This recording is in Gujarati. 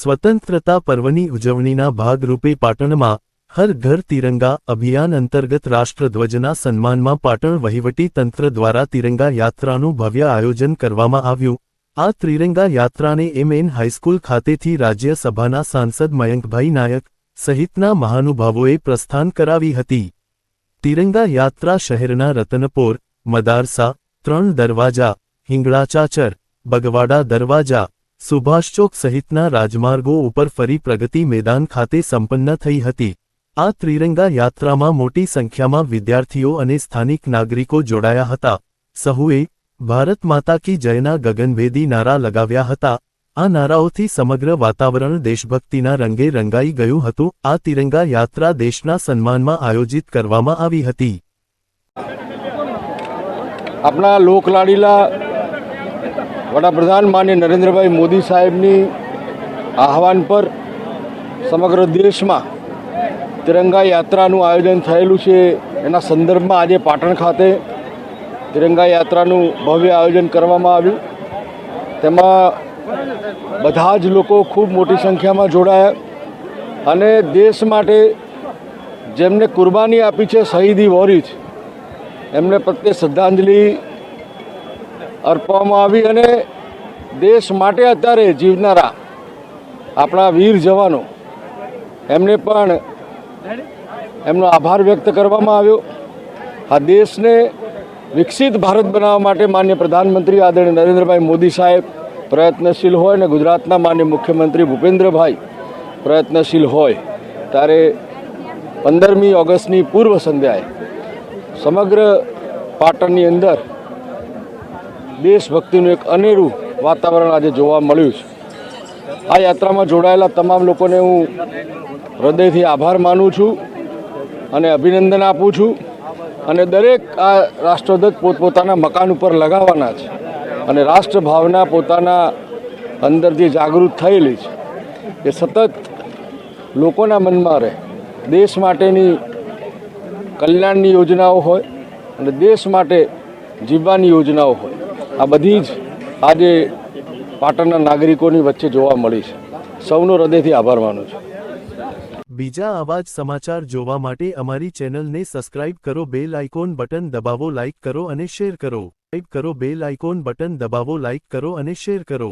સ્વતંત્રતા પર્વની ઉજવણીના ભાગરૂપે પાટણમાં હર ઘર તિરંગા અભિયાન અંતર્ગત રાષ્ટ્રધ્વજના સન્માનમાં પાટણ વહીવટી તંત્ર દ્વારા તિરંગા યાત્રાનું ભવ્ય આયોજન કરવામાં આવ્યું. આ ત્રિરંગા યાત્રાને એમએન હાઈસ્કૂલ ખાતેથી રાજ્યસભાના સાંસદ મયંકભાઈ નાયક સહિતના મહાનુભાવોએ પ્રસ્થાન કરાવી હતી. તિરંગા યાત્રા શહેરના રતનપોર, મદારસા, ત્રણ દરવાજા, હિંગળાચાચર, બગવાડા દરવાજા સુભાષચોક સહિતના રાજમાર્ગો ઉપર ફરી પ્રગતિ મેદાન ખાતે સંપન્ન થઈ હતી. આ ત્રિરંગા યાત્રામાં મોટી સંખ્યામાં વિદ્યાર્થીઓ અને સ્થાનિક નાગરિકો જોડાયા હતા. સહુએ ભારત માતા કી જયના ગગનભેદી નારા લગાવ્યા હતા. આ નારાઓથી સમગ્ર વાતાવરણ દેશભક્તિના રંગે રંગાઈ ગયું હતું. આ તિરંગા યાત્રા દેશના સન્માનમાં આયોજિત કરવામાં આવી હતી. આપણા લોકલાડીલા વડાપ્રધાન માન્ય નરેન્દ્રભાઈ મોદી સાહેબની આહવાન પર સમગ્ર દેશમાં તિરંગા યાત્રાનું આયોજન થયેલું છે. એના સંદર્ભમાં આજે પાટણ ખાતે તિરંગા યાત્રાનું ભવ્ય આયોજન કરવામાં આવ્યું. તેમાં બધા જ લોકો ખૂબ મોટી સંખ્યામાં જોડાયા અને દેશ માટે જેમને કુરબાની આપી છે શહીદી વોરિચ એમને પ્રત્યે શ્રદ્ધાંજલિ અર્પવામાં આવી અને દેશ માટે અત્યારે જીવનારા આપણા વીર જવાનો, એમને પણ એમનો આભાર વ્યક્ત કરવામાં આવ્યો. આ દેશને વિકસિત ભારત બનાવવા માટે માન્ય પ્રધાનમંત્રી આદરણીય નરેન્દ્રભાઈ મોદી સાહેબ પ્રયત્નશીલ હોય અને ગુજરાતના માન્ય મુખ્યમંત્રી ભૂપેન્દ્રભાઈ પ્રયત્નશીલ હોય. ત્યારે પંદરમી ઓગસ્ટની પૂર્વ સંધ્યાએ સમગ્ર પાટણની અંદર દેશભક્તિનું એક અનેરું વાતાવરણ આજે જોવા મળ્યું છે. આ યાત્રામાં જોડાયેલા તમામ લોકોને હું હૃદયથી આભાર માનું છું અને અભિનંદન આપું છું. અને દરેક આ રાષ્ટ્રધ્વજ પોતપોતાના મકાન ઉપર લગાવવાના છે અને રાષ્ટ્રભાવના પોતાના અંદર જે જાગૃત થયેલી છે. એ સતત લોકોના મનમાં રહે. દેશ માટેની કલ્યાણની યોજનાઓ હોય અને દેશ માટે જીવવાની યોજનાઓ હોય. આ બધી જ આજે પાટણના નાગરિકોની વચ્ચે જોવા મળી છે. સૌનો હૃદયથી આભાર માનું છું. બીજા આવા જ સમાચાર જોવા માટે અમારી ચેનલને સબસ્ક્રાઇબ કરો, બેલ આઇકોન બટન દબાવો, લાઇક કરો અને શેર કરો. સબસ્ક્રાઇબ કરો, બેલ આઇકોન બટન દબાવો, લાઇક કરો અને શેર કરો.